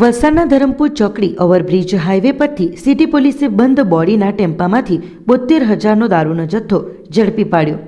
વલસાડના ધરમપુર ચોકડી overbridge highway પરથી સિટી પોલીસે બંધ બોડીના ટેમ્પામાંથી બોતેર હજારનો દારૂનો જથ્થો ઝડપી પાડ્યો.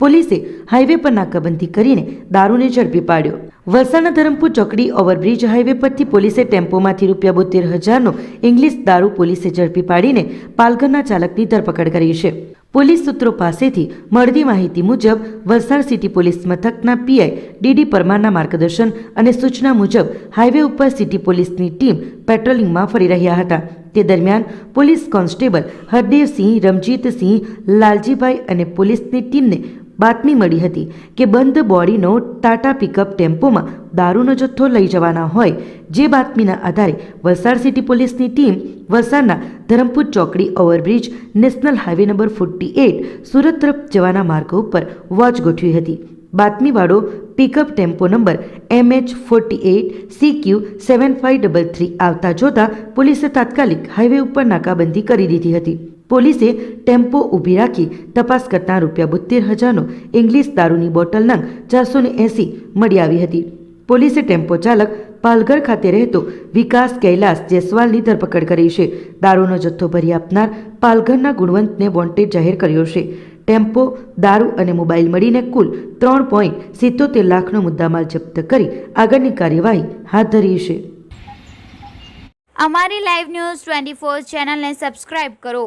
પોલીસે હાઈવે પર નાકાબંધી કરીને દારૂને ઝડપી પાડ્યો. વલસાડના ધરમપુર ચોકડી ઓવરબ્રિજ હાઈવે પરથી પોલીસે ટેમ્પોમાંથી રૂપિયા બોતેર હજારનો ઇંગ્લિશ દારૂ પોલીસે ઝડપી પાડીને પાલઘરના ચાલકની ધરપકડ કરી છે. પોલીસ સૂત્રો પાસેથી મળતી માહિતી મુજબ, વલસાડ સિટી પોલીસ મથકના પીઆઈ ડીડી પરમારના માર્ગદર્શન અને સૂચના મુજબ હાઈવે ઉપર સિટી પોલીસની ટીમ પેટ્રોલિંગમાં ફરી રહ્યા હતા. તે દરમિયાન પોલીસ કોન્સ્ટેબલ હરદેવસિંહ, રમજીતસિંહ, લાલજીભાઈ અને પોલીસની ટીમને બાતમી મળી હતી કે બંધ બોડીનો ટાટા પિકઅપ ટેમ્પોમાં દારૂનો જથ્થો લઈ જવાના હોય, જે બાતમીના આધારે વલસાડ સિટી પોલીસની ટીમ વલસાડના ધરમપુર ચોકડી overbridge national highway number forty eight Surat તરફ જવાના માર્ગો ઉપર વોચ ગોઠવી હતી. બાતમીવાળો pickup tempo number M H forty eight C Q seven five double three આવતા જોતા પોલીસે તાત્કાલિક હાઈવે ઉપર નાકાબંધી કરી દીધી હતી. પોલીસે ટેમ્પો ઊભી રાખી તપાસ કરતા રૂપિયા બોતેર હજારનો ઇંગ્લિશ દારૂની બોટલ નંગ ચારસો ને એંસી મળી આવી હતી. પોલીસે ટેમ્પો ચાલક પાલઘર ખાતે રહેતો વિકાસ કૈલાસ જયસ્વાલની ધરપકડ કરી છે. દારૂનો જથ્થો ભરી આપનાર પાલઘરના ગુણવંતને વોન્ટેડ જાહેર કર્યો છે. ટેમ્પો, દારૂ અને મોબાઈલ મળીને કુલ ત્રણ પોઈન્ટ સિત્તોતેર લાખનો મુદ્દામાલ જપ્ત કરી આગળની કાર્યવાહી હાથ ધરી છે. અમારી લાઈવ ન્યૂઝ ટ્વેન્ટી ફોર ચેનલને સબસ્ક્રાઇબ કરો.